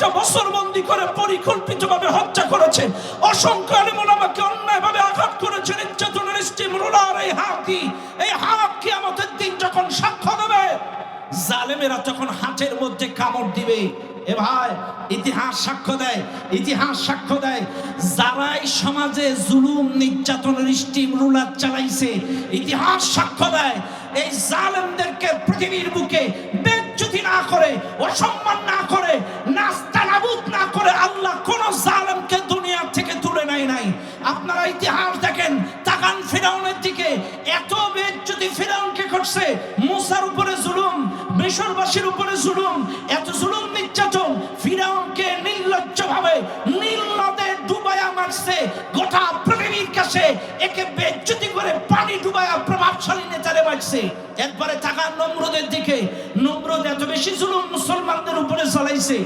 একটা বছর বন্দি করে পরিকল্পিতভাবে হত্যা করেছে। অসংখ্য আলিমুলামাকে অন্যায়ভাবে আঘাত করেছে। নির্যাতনের স্টিম রোলার এই হাকি এই হাকি আমাদের দিন যখন সাক্ষ্য দেবে, জালেমেরা তখন হাতের মধ্যে কামড় দিবে। এ ভাই, ইতিহাস সাক্ষ্য দেয়, ইতিহাস সাক্ষ্য দেয়। যারাই সমাজে জুলুম, নির্যাতনের স্টিম রুলার চালাইছে, ইতিহাস সাক্ষ্য দেয়। এই জালেমদেরকে পৃথিবীর বুকে বেজ্জতি না করে, অসম্মান না করে নাস্তা না করে আল্লাহ কোন জালেমকে দুনিয়া থেকে তুলে নেয় নাই। আপনারা ইতিহাস দেখেন, তাকান ফিরাউনের দিকে। এত বেদ যদি ফিরাউনকে করছে মুসার উপরে জুলুম, মিশরবাসীর উপরে জুলুম, এত জুলুম নির্যাতন ফিরাউনকে নির্লজ্জ ভাবে নীল নদে ডুবায়া গোটা পৃথিবীর কাছে একে বেজ্জতি করে পানি ডুবায়া প্রভাবশালী নেতারে মারছে। এরপরে তাকান নমরুদের দিকে। নমরুদ এত বেশি জুলুম মুসলমানদের উপরে চালাইছে।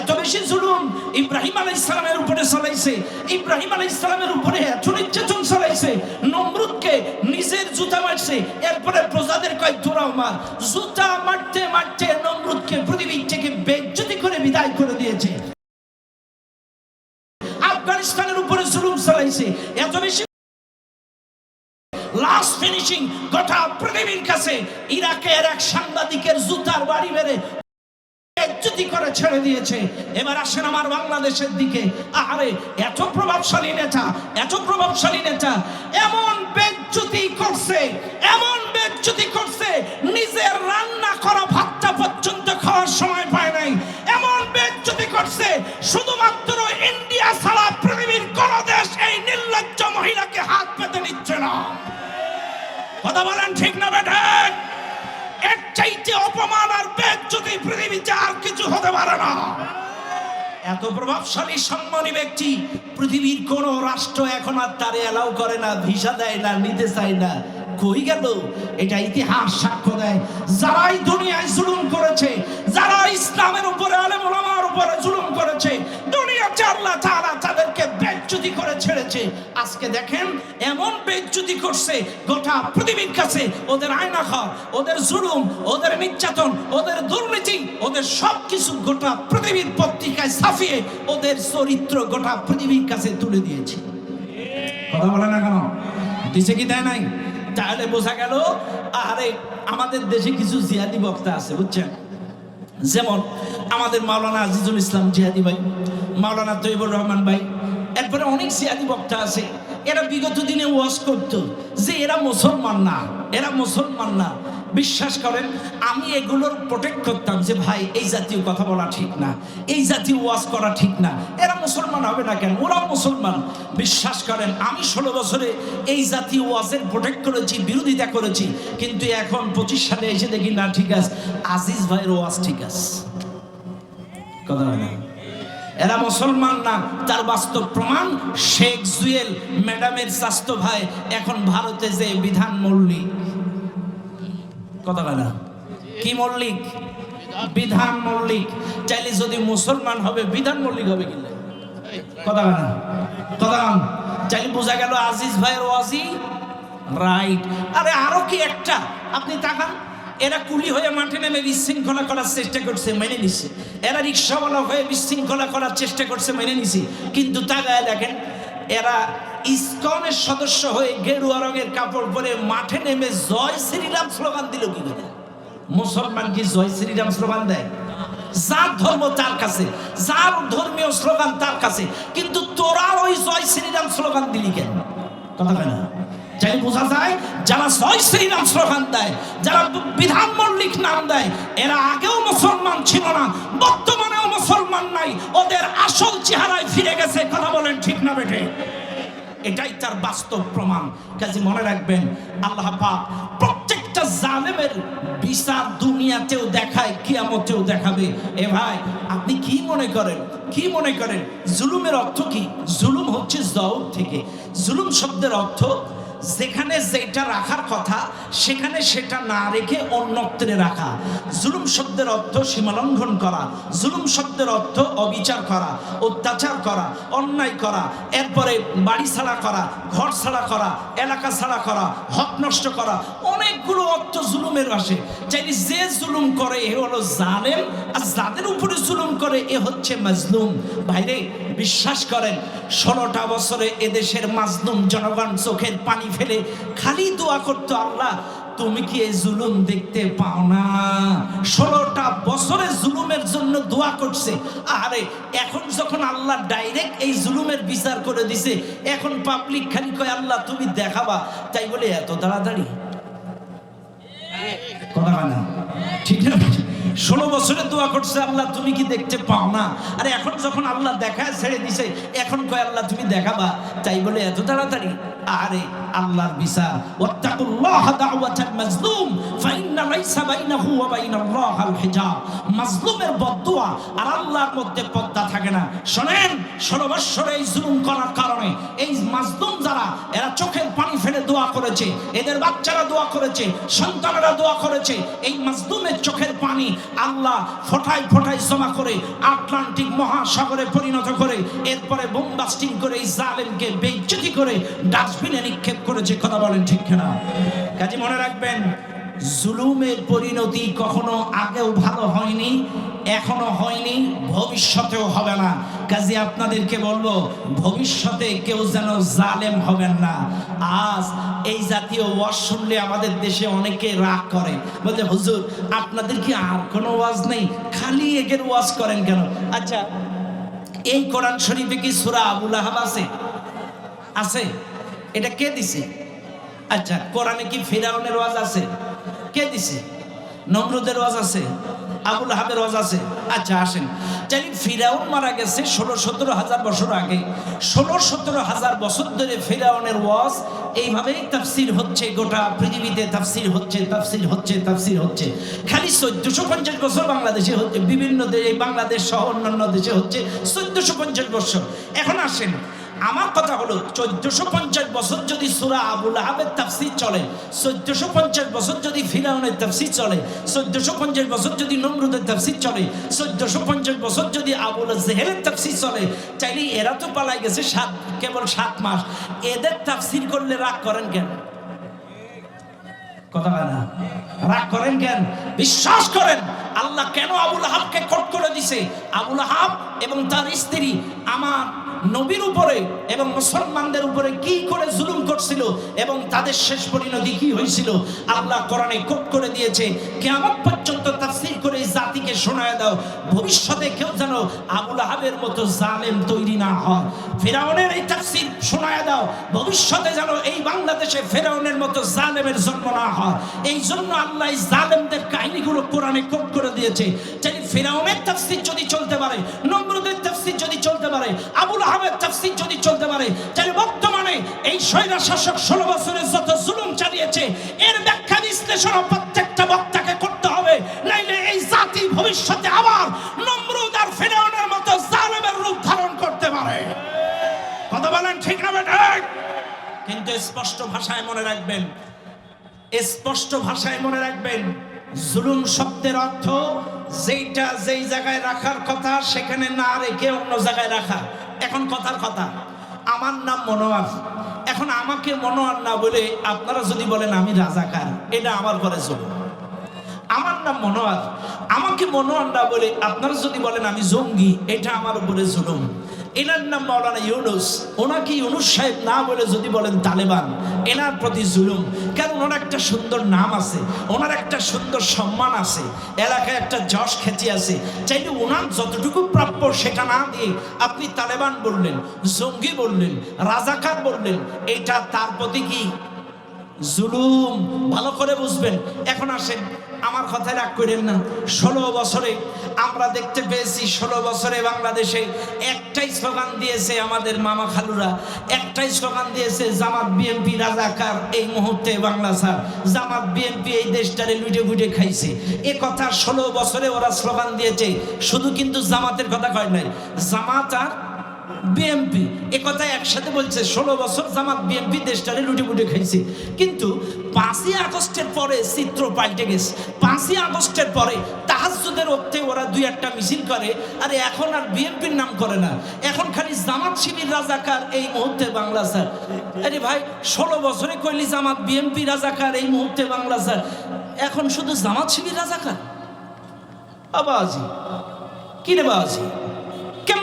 এত বেশি জুলুম ইব্রাহিম আলাইহিস সালামের উপরে চালাইছে। ইব্রাহিম আলাইহিস সালামের উপরে এত নির্যাতন চালাইছে। নমরুদকে নিজের জুতা মারছে। এরপরে প্রজাদের কয় তোরাও মার। জুতা চালাইছে এত বেশি লাস্ট ফিনিশিং গোটা পৃথিবীর কাছে ইরাকের এক সাংবাদিকের জুতার বাড়ি বেজ্জতি করে ছেড়ে দিয়েছে। এবার আসেন আমার বাংলাদেশের দিকে। আরে এত প্রভাবশালী নেতা, এত প্রভাবশালী নেতা, এমন বেজ্জতি করছে, এমন বেজ্জতি করছে, নিজের রান্না করা ভাতটা পর্যন্ত খাওয়ার সময় পায় নাই। এমন বেজ্জতি করছে, শুধুমাত্র ইন্ডিয়া ছাড়া কথা বলেন ঠিক না বেটা এর চাইতে অপমান আর বেজ্জতি পৃথিবীতে আর কিছু হতে পারে না। এত প্রভাবশালী সম্মানী ব্যক্তি পৃথিবীর কোন রাষ্ট্র এখন আর তারে অ্যালাউ করে না ভিসা দেয় না, নিতে চায় না। কই গেল। এটা ইতিহাস সাক্ষ্য দেয়। যারাই দুনিয়ায় জুলুম করেছে যারা ইসলামের উপরে, আলেম ওলামার উপরে জুলুম করেছে দুনিয়াতে আল্লাহ তাআলা তাদেরকে বেজ্জতি করে ছেড়েছে। আজকে দেখেন, এমন বেজ্জতি করছে, গোটা পৃথিবীর কাছে ওদের আয়না খাওয়া ওদের জুলুম, ওদের নির্যাতন, ওদের দুর্নীতি, ওদের সব কিছু গোটা পৃথিবীর পত্রিকায় ছাপিয়ে ওদের চরিত্র গোটা পৃথিবীর কাছে তুলে দিয়েছে। কথা বলে না কেন? দিছে কি দেয় নাই? তাহলে বোঝা গেল আরে আমাদের দেশে কিছু জিয়াদি বক্তা আছে, বুঝছেন? যেমন আমাদের মাওলানা আজিজুল ইসলাম জিহাদি ভাই, মাওলানা তৈবুর রহমান ভাই, এরপরে অনেক জিয়াদি বক্তা আছে, এরা বিগত দিনে ওয়াশ করতো যে এরা মুসলমান না, এরা মুসলমান না। বিশ্বাস করেন, আমি এগুলোর প্রোটেক্ট করতাম যে ভাই, এই জাতীয় কথা বলা ঠিক না, এই জাতীয় ওয়াজ করা ঠিক না। এরা মুসলমান হবে না কেন? ওরা মুসলমান। বিশ্বাস করেন, আমি ষোলো বছরে এই জাতীয় ওয়াজের প্রোটেক্ট করেছি, বিরোধিতা করেছি, কিন্তু এখন পঁচিশ সালে এসে দেখি, না, ঠিক আছে। আজিজ ভাইয়ের ওয়াজ ঠিক আছে। কথা হয় না। এরা মুসলমান না, তার বাস্তব প্রমাণ শেখ জুয়েল, ম্যাডামের স্বাস্থ্য ভাই, এখন ভারতে যে বিধান মল্লিক কথা না? কি মল্লিক? বিধান মল্লিক। চাইলে যদি মুসলমান হবে, বিধান মল্লিক হবে কিনা কথা না? কথা চাইলে বোঝা গেল আজিজ ভাইয়ের ওয়াজি রাইট। আরে আরও কি একটা? আপনি তাকান। এরা কুলি হয়ে মাঠে নেমে বিশৃঙ্খলা করার চেষ্টা করছে, মেনে নিছে। এরা রিক্সাওয়ালা হয়ে বিশৃঙ্খলা করার চেষ্টা করছে, মেনে নিছে। কিন্তু তাকায় দেখেন, এরা ইসকনের সদস্য হয়ে গেরুয়া রঙের কাপড় পরে মাঠে নেমে জয় শ্রীরাম স্লোগান দিল কি করে? মুসলমান কি জয় শ্রীরাম স্লোগান দেয়? যার ধর্ম তার কাছে, যার ধর্মীয় স্লোগান তার কাছে, কিন্তু তোরা ওই জয় শ্রীরাম স্লোগান দিলি কেন? কথা না। চাই বোঝা যায়, যারা জয় শ্রীরাম স্লোগান দেয়, যারা বিধান মল্লিক নাম দেয়, এরা আগেও মুসলমান ছিল না, বর্তমানেও মুসলমান নাই, ওদের আসল চেহারায় ফিরে গেছে, কথা বলেন ঠিক না বেটে এটাই তার বাস্তব প্রমাণ। কাজে মনে রাখবেন, আল্লাহ পাক প্রত্যেকটা জালেমের বিচার দুনিয়াতেও দেখায়, কিয়ামতেও দেখাবে। এ ভাই, আপনি কি মনে করেন? কি মনে করেন? জুলুমের অর্থ কি? জুলুম হচ্ছে জওর থেকে। জুলুম শব্দের অর্থ যেখানে যেটা রাখার কথা, সেখানে সেটা না রেখে অন্যত্রে রাখা। জুলুম শব্দের অর্থ সীমালঙ্ঘন করা, জুলুম শব্দের অর্থ অবিচার করা, অত্যাচার করা, অন্যায় করা, এরপরে বাড়ি ছাড়া করা, ঘর ছাড়া করা, এলাকা ছাড়া করা, হক নষ্ট করা, অনেকগুলো অর্থ জুলুমের আসে। চাইলে যে জুলুম করে, এ হলো জালেম, আর যাদের উপরে জুলুম করে, এ হচ্ছে মাজলুম। ভাইরে বিশ্বাস করেন, ষোলোটা বছরে এদেশের মাজলুম জনগণ চোখের পানি ফেলে খালি দোয়া করতো, আল্লাহ, তুমি কি এই জুলুম দেখতে পাও না? ষোলোটা বছরে জুলুমের জন্য দোয়া করছে। আরে, এখন যখন আল্লাহ ডাইরেক্ট এই জুলুমের বিচার করে দিছে, এখন পাবলিক খালি কয়, আল্লাহ, তুমি দেখাবা। তাই বলে, এত তাড়াতাড়ি? কথা না, ঠিক না। ষোলো বছরে দোয়া করছে, আল্লাহ, তুমি কি দেখতে পাও না? আরে, এখন যখন আল্লাহ দেখায়, ছেড়ে দিছে, এখন কয়, আল্লাহ, তুমি দেখাবা? তাই বলে এত তাড়াতাড়ি? আরে, আল্লাহর বিচার। ওয়াত্তাকুল্লাহ দাওয়াতাল মাজলুম, ফাইন্না লাইসা বাইনাহু ওয়া বাইনাল্লাহিল হিজাব। মাজলুমের বদদুয়া আর আল্লাহর মধ্যে পর্দা থাকে না। শুনেন, ষোলো বছরে এই জুলুম করার কারণে এই মাজলুম যারা, এরা চোখের পানি ফেলে দোয়া করেছে। এদের বাচ্চারা দোয়া করেছে, সন্তানেরা দোয়া করেছে। এই মাজলুমের চোখের পানি আল্লাহ ফোটায় ফোটায় জমা করে আটলান্টিক মহাসাগরে পরিণত করে, এরপরে বোমবাস্টিং করে এই জালেমকে বেইজ্জতি করে ডাস্টবিনে নিক্ষেপ করেছে কথা বলেন ঠিক না কাজে মনে রাখবেন, জুলুমের পরিণতি কখনো আগেও ভালো হয়নি, এখনও হয়নি, ভবিষ্যতেও হবে না। কাজে আপনাদেরকে বলব, ভবিষ্যতে কেউ যেন জালেম হবেন না। আজ এই জাতীয় ওয়াজ শুনলে আমাদের দেশে অনেকে রাগ করে বলতে হুজুর, আপনাদের কি আর কোনো ওয়াজ নেই? খালি একের ওয়াজ করেন কেন? আচ্ছা এই কোরআন শরীফে কি সুরা আবুল আহাব আছে? আছে। এটা কে দিছে? আচ্ছা কোরআনে কি ফিরাউনের ওয়াজ আছে? কে দিছে? নমরুদের ওয়াজ আছে? আবুল হাবের ওয়াজ আছে? আচ্ছা আসেন। জানি ফিরাউন মারা গেছে ষোলো সতেরো হাজার বছর আগে। ষোলো সতেরো হাজার বছর ধরে ফিরাউনের ওয়াজ এইভাবেই তাফসির হচ্ছে, গোটা পৃথিবীতে তাফসির হচ্ছে তাফসির হচ্ছে তাফসির হচ্ছে। খালি চোদ্দশো পঞ্চাশ বছর বাংলাদেশে হচ্ছে, বিভিন্ন দেশে, বাংলাদেশ সহ অন্যান্য দেশে হচ্ছে চোদ্দশো পঞ্চাশ বছর। এখন আসেন আমার কথা হলো চোদ্দশো পঞ্চাশ বছর যদি সুরা আবুল আহাবের তাফসির চলে, চোদ্দশো পঞ্চাশ বছর যদি ফিরাউনের তাফসির চলে, চোদ্দশো পঞ্চাশ বছর যদি নমরুদের তাফসির চলে, চোদ্দশো পঞ্চাশ বছর যদি আবুল জেহেলের তাফসির চলে, চাইলে এরা তো পালাই গেছে সাত, কেবল সাত মাস। এদের তাফসির করলে রাগ করেন কেন? কথা না। রাগ করেন কেন? বিশ্বাস করেন, আল্লাহ কেন আবুল আহাবকে কট করে দিছে? আবুল আহাব এবং তার স্ত্রী আমার নবীর উপরে এবং মুসলমানদের উপরে কি করে জুলুম করছিল এবং তাদের শেষ পরিণতি কি হয়েছিল, আল্লাহ কোরআনে কোট করে দিয়েছে কেমন পর্যন্ত তাফসীর করে এই জাতিকে শোনায় দাও, ভবিষ্যতে কেউ যেন আবুল আহাবের মতো জালেম তৈরি না হয়। ফেরাউনের এই তাফসীর শোনায় দাও, ভবিষ্যতে যেন এই বাংলাদেশে ফেরাউনের মতো জালেমের জন্ম না হয়। এই জন্য আল্লাহ এই জালেমদের কাহিনীগুলো কোরআনে কোট করে দিয়েছে ফেরাউনের তাফসীর যদি চলতে পারে, নমরুদের তাফসীর যদি চলতে পারে, আবুল আহমেদ তাফসীর যদি চলতে পারে, তাহলে বর্তমানে এই স্বৈরা শাসক ষোলো বছরের যত জুলুম চালিয়েছে, এর ব্যাখ্যা বিশ্লেষণ প্রত্যেকটা বক্তাকে করতে হবে। নাইলে এই জাতি ভবিষ্যতে আবার নমরুদ আর ফেরাউনের মতো জালেমের রূপ ধারণ করতে পারে। কথা বলেন ঠিক না কিন্তু স্পষ্ট ভাষায় মনে রাখবেন, স্পষ্ট ভাষায় মনে রাখবেন জুলুম শব্দের অর্থ যেইটা যেই জায়গায় রাখার কথা, সেখানে না রেখে অন্য জায়গায় রাখা। এখন কথার কথা, আমার নাম মনোয়ার। এখন আমাকে মনোয়ার না বলে আপনারা যদি বলেন আমি রাজাকার, এটা আমার ঘরে জুলুম। আমার নাম মনোয়ার। আমাকে মনোয়ার না বলে আপনারা যদি বলেন আমি জঙ্গি, এটা আমার উপরে জুলুম। এনার নাম মাওলানা ইউনুস। ওনাকে ইউনুস সাহেব না বলে যদি বলেন তালেবান, এনার প্রতি জুলুম। কারণ ওনার একটা সুন্দর নাম আছে, ওনার একটা সুন্দর সম্মান আছে, এলাকায় একটা যশ খ্যাতি আছে। চাইলে ওনার যতটুকু প্রাপ্য সেটা না দিয়ে আপনি তালেবান বললেন, জঙ্গি বললেন, রাজাকার বললেন এটা তার প্রতি কি? জুলুম। ভালো করে বুঝবেন। এখন আসেন আমার কথায় রাগ করেন না। ষোলো বছরে আমরা দেখতে পেয়েছি, ষোলো বছরে বাংলাদেশে একটাই স্লোগান দিয়েছে আমাদের মামা খালুরা। একটাই স্লোগান দিয়েছে, জামাত বিএনপি রাজাকার, এই মুহূর্তে বাংলা স্যার। জামাত বিএনপি এই দেশটারে লুটে ফুটে খাইছে। এ কথা ষোলো বছরে ওরা স্লোগান দিয়েছে। শুধু কিন্তু জামাতের কথা কয় নাই। জামাত আর বিএমপি এ কথা একসাথে বলছে, ষোলো বছর জামাত বিএমপি দেশটারে লুটে পুটে খাইছে। কিন্তু পাঁচই আগস্টের পরে চিত্র পাল্টে গেছে। পাঁচই আগস্টের পরে তাহাজুদের ওক্তে ওরা দুই একটা মিছিল করে, আর এখন আর বিএনপির নাম করে না। এখন খালি জামাত শিবির রাজাকার এই মুহূর্তে বাংলা, স্যার। আরে ভাই, ষোলো বছরে কইলি জামাত বিএনপি রাজাকার এই মুহূর্তে বাংলা, স্যার। এখন শুধু জামাত শিবির রাজাকার? আবাজি। কি রে বাবাজি?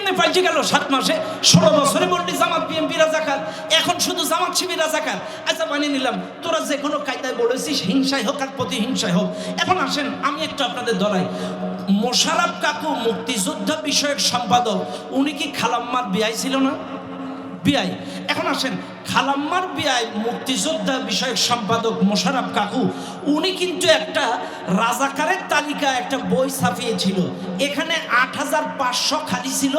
কেমনে পাল্টে গেল সাত মাসে? ষোলো বছরে বললি জামাত, বিএনপি রাজাকার। এখন শুধু জামাত শিবির রাজাকার। আচ্ছা মানিয়ে নিলাম। তোরা যে কোনো কায়দায় বলেছিস, হিংসায় হোক আর প্রতিহিংসায় হোক। এখন আসেন, আমি একটু আপনাদের ধরাই মোশারফ কাকু মুক্তিযোদ্ধা বিষয়ক সম্পাদক, উনি কি খালাম্মার বিয়াই ছিল না? বিআই। এখন আসেন খালাম্মার বিআই মুক্তিযোদ্ধা বিষয়ক সম্পাদক মোশারফ কাকু, উনি কিন্তু একটা রাজাকারের তালিকা একটা বই ছাপিয়েছিল। এখানে আট হাজার পাঁচশো খালি ছিল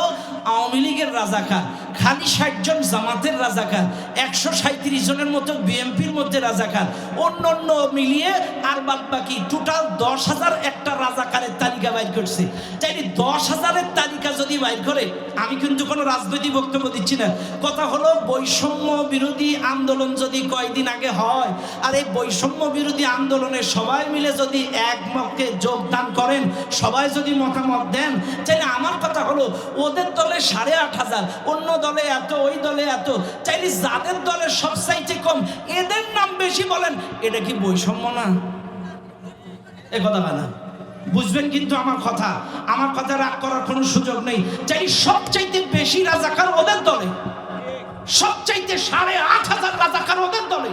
আওয়ামী লীগের রাজাকার, খালি ষাট জন জামাতের রাজাকার, একশো সাঁত্রিশ জনের মতো বিএনপির মধ্যে রাজাকার। অন্য অন্য মিলিয়ে আর বাদ বাকি টোটাল দশ হাজার একটা রাজাকারের তালিকা বাইর করছে। তাই দশ হাজারের তালিকা যদি বাইর করে, আমি কিন্তু কোনো রাজনৈতিক বক্তব্য দিচ্ছি না। কথা হলো বৈষম্য বিরোধী আন্দোলন যদি কয়দিন আগে হয়, আর এই বৈষম্য বিরোধী আন্দোলনে সবাই মিলে যদি এক মতকে যোগদান করেন, সবাই যদি মতামত দেন চাইলে আমার কথা হলো, ওদের দলে সাড়ে আট হাজার, অন্য দলে এত, ওই দলে এত চাইলে যাদের দলে সবচাইতে কম, এদের নাম বেশি বলেন, এটা কি বৈষম্য না? এ কথা না। বুঝবেন কিন্তু আমার কথা আমার কথা রাগ করার কোনো সুযোগ নেই। চাই সবচাইতে বেশি রাজাকার ওদের দলে। সবচাইতে সাড়ে আট হাজার রাজাকার ওদের দলে।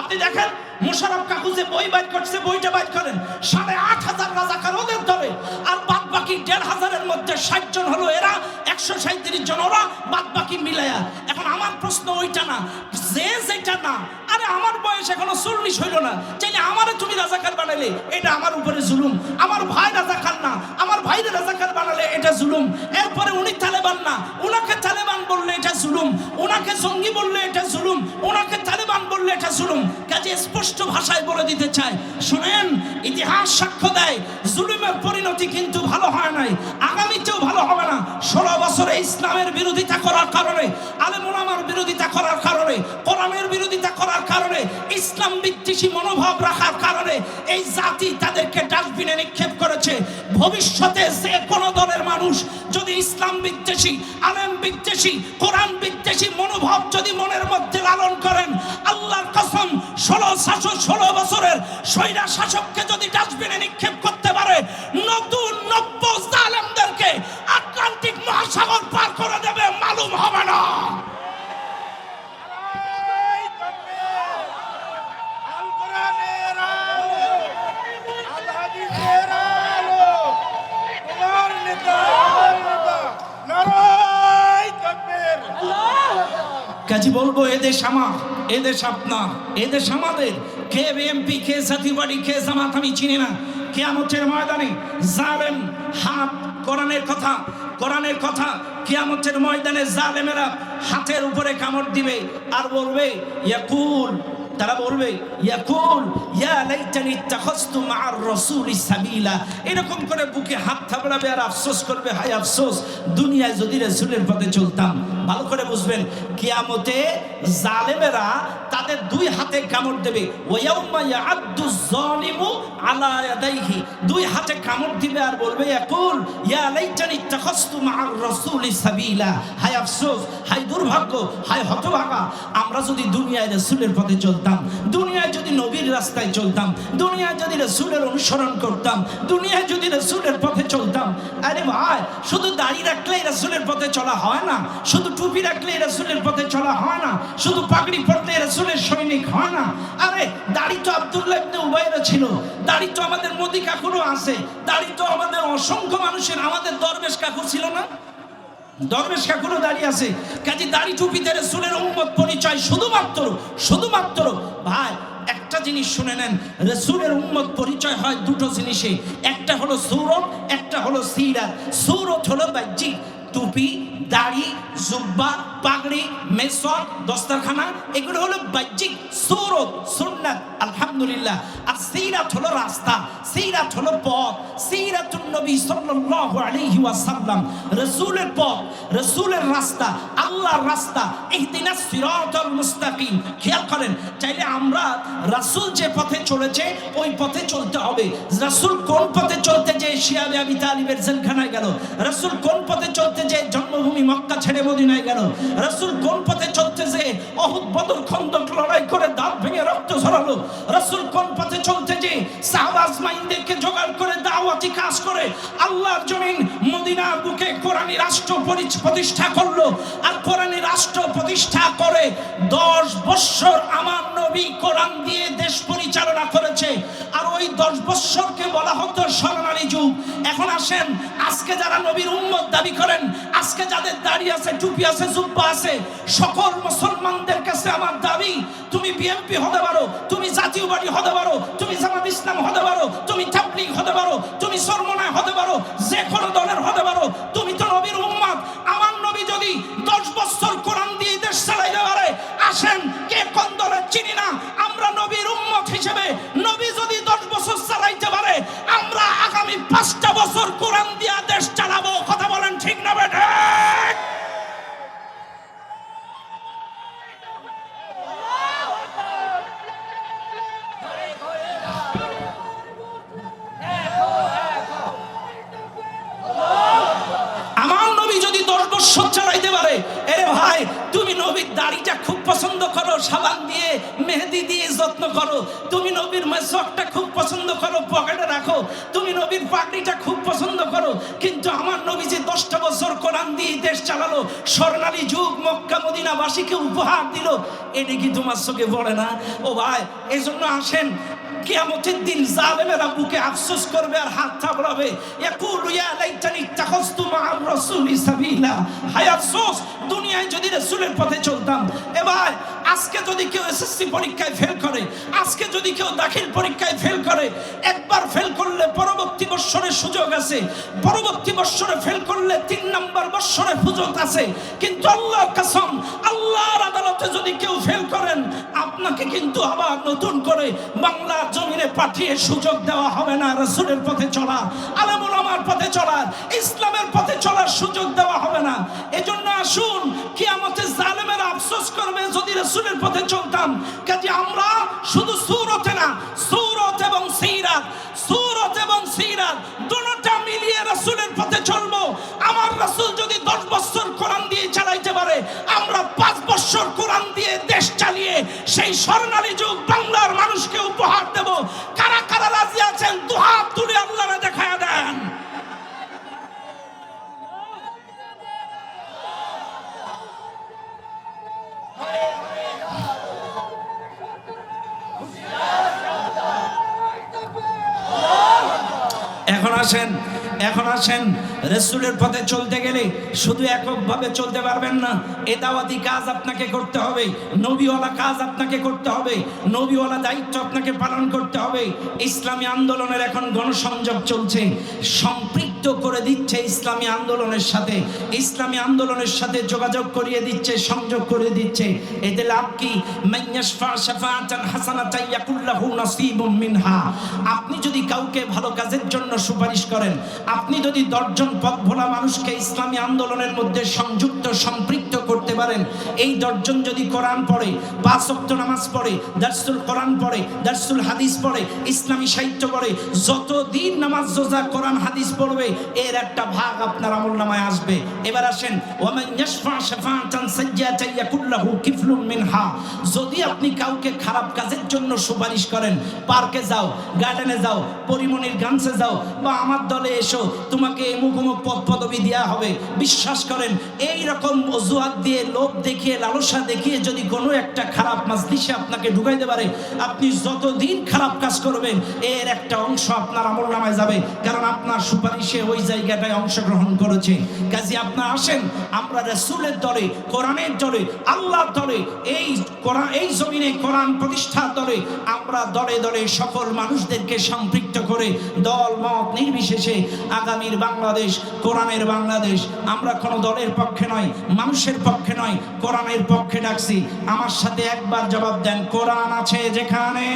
আপনি দেখেন, মোশারফ কাকু যে বই বাইর করছে, বইটা বাইর করেন। সাড়ে আট হাজার রাজাকার ওদের দলে। আর বাদ বাকি দেড় হাজারের মধ্যে ষাট জন হলো এরা, একশো সাঁত্রিশ জন ওরা বাদ বাকি মিলায়া। এখন আমার প্রশ্ন ওইটা না, যে যেটা না, আরে আমার বয়স এখনও চল্লিশ হইল না, চাইলে আমারে তুমি রাজাকার বানাইলে। এটা আমার উপরে জুলুম। আমার ভাই রাজাকার না, আমার ভাইরে রাজাকার এটা জুলুম। এরপরে উনি তালেবান না। ওনাকে তালেবান বললে এটা জুলুম। ওনাকে জঙ্গি বললে এটা জুলুম। ওনাকে তালেবান বললে এটা জুলুম। কাজে স্পষ্ট ভাষায় বলে দিতে চায়। শুনেন, ইতিহাস সাক্ষ্য দেয়, জুলুমের পরিণতি কিন্তু ভালো হয় নাই। আগামীতেও ভালো হবে না। ষোলো বছরে ইসলামের বিরোধিতা করার কারণে আলেমুলামার বিরোধিতা করার কারণে, কোরআনের বিরোধিতা করার কারণে, ইসলাম বিদ্বেষী মনোভাব রাখার কারণে, এই জাতি তাদেরকে ডাস্টবিনে নিক্ষেপ করেছে। ভবিষ্যতে যে কোনো দলের মানুষ যদি ইসলাম বিদ্বেষী, আলেম বিদ্বেষী, কোরআন বিদ্বেষী, মনোভাব যদি মনের মধ্যে লালন করেন, আল্লাহর কসম, ষোলো শাসক ষোলো বছরের সৈরা শাসককে যদি ডাস্টবিনে নিক্ষেপ কাজী বলব এদেশ আমার এদেশ আপনার এদেশ আমাদের। কে বিএমপি কে জাতীয়বাড়ি কে জামাত, আমি চিনি না। কে আমতের ময়দানে জালেম হাত কোরআনের কথা কোরআনের কথা, কিয়ামতের ময়দানে জালেমেরা হাতের উপরে কামড় দিবে আর বলবে, ইয়াকুল, তারা বলবে, ইয়াকুল, ইয়া লাইতানি তাখাসতু মা'আর রাসূলি সাবিলা। এরকম করে বুকে হাত থাবড়াবে আর আফসোস করবে, হায় আফসোস, দুনিয়ায় যদি রাসূলের পথে চলতাম ভালো করে বুঝবেন, কিয়ামতে জালেমেরা তাদের দুই হাতে কামড় দেবে। দুই হাতে কামড় দিবে আর বলবে ইয়া রাসূলি সাবিলা। আফসোস দুর্ভাগ্য হতভাগা। আমরা যদি দুনিয়ায় রাসূলের পথে চলতাম, দুনিয়ায় যদি নবীর রাস্তায় চলতাম, দুনিয়ায় যদি রাসূলের অনুসরণ করতাম, দুনিয়ায় যদি রাসূলের পথে চলতাম, আরে ভাই, শুধু দাড়ি রাখলেই রাসূলের পথে চলা হয় না, শুধু টুপি রাখলেই রাসূলের পথে চলা হয় না, শুধু পাগড়ি পড়তে রাসূলের সৈনিক হয় না। আরে, দাড়ি তো আব্দুল্লাহ ইবনে উবাইরা ছিল, দাড়ি তো আমাদের মোদি কাকুরও আছে, দাড়ি তো আমাদের অসংখ্য মানুষের, আমাদের দরবেশ কাকুর ছিল না? দরবেশ কাকুরও দাঁড়িয়ে আছে। কাজে দাড়ি টুপিতে রসুলের উম্মত পরিচয় শুধুমাত্র শুধুমাত্র। ভাই, একটা জিনিস শুনে নেন, রসুলের উম্মত পরিচয় হয় দুটো জিনিসে। একটা হলো সৌরভ একটা হলো সিরাত। সৌরভ হলো বাহ্যিক, টুপি দাড়ি, জুব্বা, পাগড়ি মেসওয়াক দস্তারখানা, এগুলো হলো বাহ্যিক সুরত, সুন্নাত। আলহামদুলিল্লাহ। আর সিরাত হলো রাস্তা, সিরাত হলো পথ, সিরাতুন নবী সাল্লাল্লাহু আলাইহি ওয়াসাল্লাম। রাসূলের পথ, রাসূলের রাস্তা, আল্লাহর রাস্তা ইহদিনাস সিরাতাল মুস্তাকিম। খেয়াল করেন, চাইলে আমরা রাসূল যে পথে চলেছে, ওই পথে চলতে হবে। রাসূল কোন পথে চলতে যে শিয়াবে আবি তালিবের জেলখানায় গেল? রাসূল কোন পথে চলতে মক্কা ছেড়ে মদিনায় গেল। রাসূল কোন পথে চলতেছে? অহুদ বদর খন্দক লড়াই করে দাঁত ভেঙে রক্ত কোন পথে চলতে যে জোগাড় করে, দাওয়াতি কাজ করে, আল্লাহর জমিন মদিনার বুকে কোরআনী রাষ্ট্র প্রতিষ্ঠা করল আর রাষ্ট্র প্রতিষ্ঠা করে দশ বৎসর আমার নবী কোরআন দিয়ে দেশ পরিচালনা করেছে। আর ওই দশ বৎসরকে বলা হতো স্বর্ণালী যুগ। এখন আসেন, আজকে যারা নবীর উম্মত দাবি করেন, আজকে যাদের দাড়ি আছে, টুপি আছে, জুব্বা আছে, সকল মুসলমানদের কাছে আমার দাবি, তুমি বিএনপি হতে পারো তুমি জাতীয় বাড়ি হতে পারো, তুমি জামাত ইসলাম হতে পারো, তুমি তাবলিগ হতে পারো, তুমি সরমনায় হতে পারো, যে কোনো দলের হতে পারো, তুমি তো নবীর উম্মত আমার নবী যদি দশ বছর কোরআন দিয়ে দেশ চালাইতে পারে, আসেন, কে কোন দলের চিনি না, আমরা নবীর উম্মত হিসেবে, নবী যদি দশ বছর চালাইতে পারে, আমরা আগামী পাঁচটা বছর কোরআন দিয়া বছর চালাইতে পারে। এরে ভাই, তুমি নবীর দাড়িটা খুব পছন্দ করো, সাবান দিয়ে মেহেদি দিয়ে যত্ন করো। তুমি নবীর মেসকটা খুব পছন্দ করো, পকেটে রাখো। তুমি নবীর পাগড়িটা খুব পছন্দ করো। কিন্তু আমার নবী যে দশটা বছর কোরআন দিয়ে দেশ চালালো, স্বর্ণালী যুগ, মক্কা, মদিনাবাসীকে উপহার দিল, এটা কি তোমার চোখে পড়ে না? ও ভাই, এজন্য আসেন কিয়ামতের দিন জালেমেরা বুকে আফসোস করবে আর হাত থাবড়াবে। ইয়াকুলু, ইয়া লাইতানি তাখাসতু মা'আর রাসূলি সাবিলা। হায় আফসোস, দুনিয়ায় যদি রাসূলের পথে চলতাম, এবার আজকে যদি কেউ এসএসসি পরীক্ষায় ফেল করে, আজকে যদি কেউ দাখিল পরীক্ষায় ফেল করে, এক বৎসরের সুযোগ আছে, পরবর্তী বৎসরে ফেল করলে তিন নাম্বার বৎসরে সুযোগ আছে। কিন্তু আল্লাহ কসম, আল্লাহর আদালতে যদি কেউ ফেল করেন, আপনাকে কিন্তু আবার নতুন করে বাংলার জমিনে পাঠিয়ে সুযোগ দেওয়া হবে না রসুলের পথে চলা, আলমুল আমার পথে চলার ইসলামের পথে চলার সুযোগ দেওয়া হবে না। এজন্য আসুন কি আমাদের জালেমের আফসোস করবে, যদি রসুলের পথে চলতাম, কাজে আমরা শুধু সুরতে না, সুরত এবং সুরত এবং দুটা মিলিয়ে রাসূলের পথে চলবো। আমার রাসূল যদি দশ বছর কোরআন দিয়ে চালাইতে পারে, আমরা পাঁচ বছর কোরআন দিয়ে দেশ চালিয়ে সেই স্বর্ণালী যুগ বাংলার মানুষকে আসেন এখন আসেন। রসুলের পথে চলতে গেলে শুধু এককভাবে চলতে পারবেন না। এ দাওয়াতি কাজ আপনাকে করতে হবে। নবীওয়ালা কাজ আপনাকে করতে হবে। নবীওয়ালা দায়িত্ব আপনাকে পালন করতে হবে। ইসলামী আন্দোলনের এখন গণসংযোগ চলছে। সম্পৃক্ত করে দিচ্ছে ইসলামী আন্দোলনের সাথে। ইসলামী আন্দোলনের সাথে যোগাযোগ করিয়ে দিচ্ছে, সংযোগ করে দিচ্ছে। এতে লাভ কি? আপনি যদি কাউকে ভালো কাজের জন্য সুপারিশ করেন, আপনি যদি দশজন পথ ভোলা মানুষকে ইসলামী আন্দোলনের মধ্যে সংযুক্ত, সম্পৃক্ত করতে পারেন। এই দশজন যদি কোরআন পড়ে, পাঁচ ওয়াক্ত নামাজ পড়ে, দার্সুল কোরআন পড়ে, দার্সুল হাদিস পড়ে, ইসলামী সাহিত্য পড়ে, যতদিন নামাজ রোজা, কোরআন, হাদিস পড়বে, এর একটা ভাগ আপনার আমল নামায় আসবে। এবার আসেন যদি আপনি কাউকে খারাপ কাজের জন্য সুপারিশ করেন, পার্কে যাও, গার্ডেনে যাও পরিমণির গানসে যাও, বা আমার দলে এসো, তোমাকে এমুক অমুক পদ পদবি দেওয়া হবে। বিশ্বাস করেন এই রকম অজুহাত দিয়ে লোভ দেখিয়ে, লালসা দেখিয়ে যদি কোনো একটা খারাপ মাজলিসে আপনাকে ঢুকাইতে পারে, আপনি যতদিন খারাপ কাজ করবেন, এর একটা অংশ আপনার আমল নামায় যাবে। কারণ আপনার সুপারিশে ওই জায়গাটায় অংশগ্রহণ করেছে। কাজে, আপনার আসেন, আমরা রসুলের দলে, কোরআনের দলে, আল্লাহর দলে, এই কোরআন, এই জমিনে কোরআন প্রতিষ্ঠার দলে আমরা দলে দলে সকল মানুষদেরকে সম্পৃক্ত করে দল, মত নির্বিশেষে আগামীর বাংলাদেশ, কোরআনের বাংলাদেশ। আমরা কোনো দলের পক্ষে নয়, মানুষের পক্ষে নয়, কোরআনের পক্ষে ডাকছি। আমার সাথে একবার জবাব দেন, কোরআন আছে যেখানে?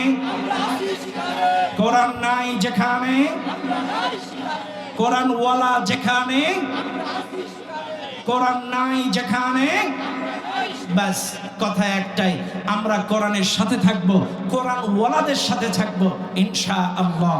কোরআন নাই যেখানে? কোরআন ওয়ালা যেখানে? কোরআন নাই যেখানে? ব্যাস, কথা একটাই, আমরা কোরআনের সাথে থাকব কোরআন ওয়ালাদের সাথে থাকব ইনশা আল্লাহ